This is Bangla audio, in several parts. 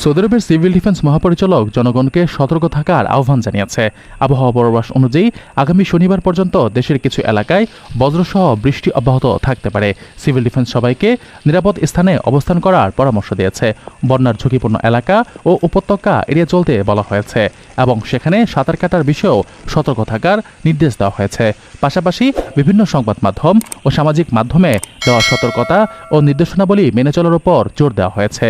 সৌদি আরবের সিভিল ডিফেন্স মহাপরিচালক জনগণকে সতর্ক থাকার আহ্বান জানিয়েছে। আবহাওয়া পূর্বাভাস অনুযায়ী আগামী শনিবার পর্যন্ত দেশের কিছু এলাকায় বজ্রসহ বৃষ্টি অব্যাহত থাকতে পারে। সিভিল ডিফেন্স সবাইকে নিরাপদ স্থানে অবস্থান করার পরামর্শ দিয়েছে। বন্যার ঝুঁকিপূর্ণ এলাকা ও উপত্যকা এড়িয়ে চলতে বলা হয়েছে এবং সেখানে সাঁতার কাটার বিষয়েও সতর্ক থাকার নির্দেশ দেওয়া হয়েছে। পাশাপাশি বিভিন্ন সংবাদ মাধ্যম ও সামাজিক মাধ্যমে দেওয়া সতর্কতা ও নির্দেশনাবলী মেনে চলার উপর জোর দেওয়া হয়েছে।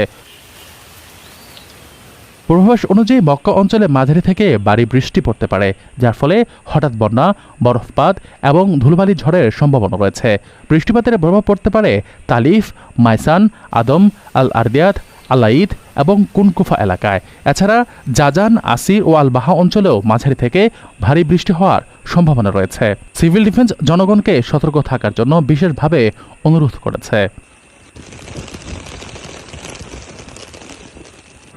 পূর্বাভাস অনুযায়ী মক্কা অঞ্চলে মাঝারি থেকে বাড়ি বৃষ্টি পড়তে পারে, যার ফলে হঠাৎ বন্যা, বরফপাত এবং ধুলবালি ঝড়ের সম্ভাবনা রয়েছে। বৃষ্টিপাতের প্রভাব পড়তে পারে তালিফ, মাইসান, আদম আল আরদিয়াত আলাইদ এবং কুনকুফা এলাকায়। এছাড়া জাজান আসির ও আল বাহা অঞ্চলেও মাঝারি থেকে ভারী বৃষ্টি হওয়ার সম্ভাবনা রয়েছে। সিভিল ডিফেন্স জনগণকে সতর্ক থাকার জন্য বিশেষভাবে অনুরোধ করেছে।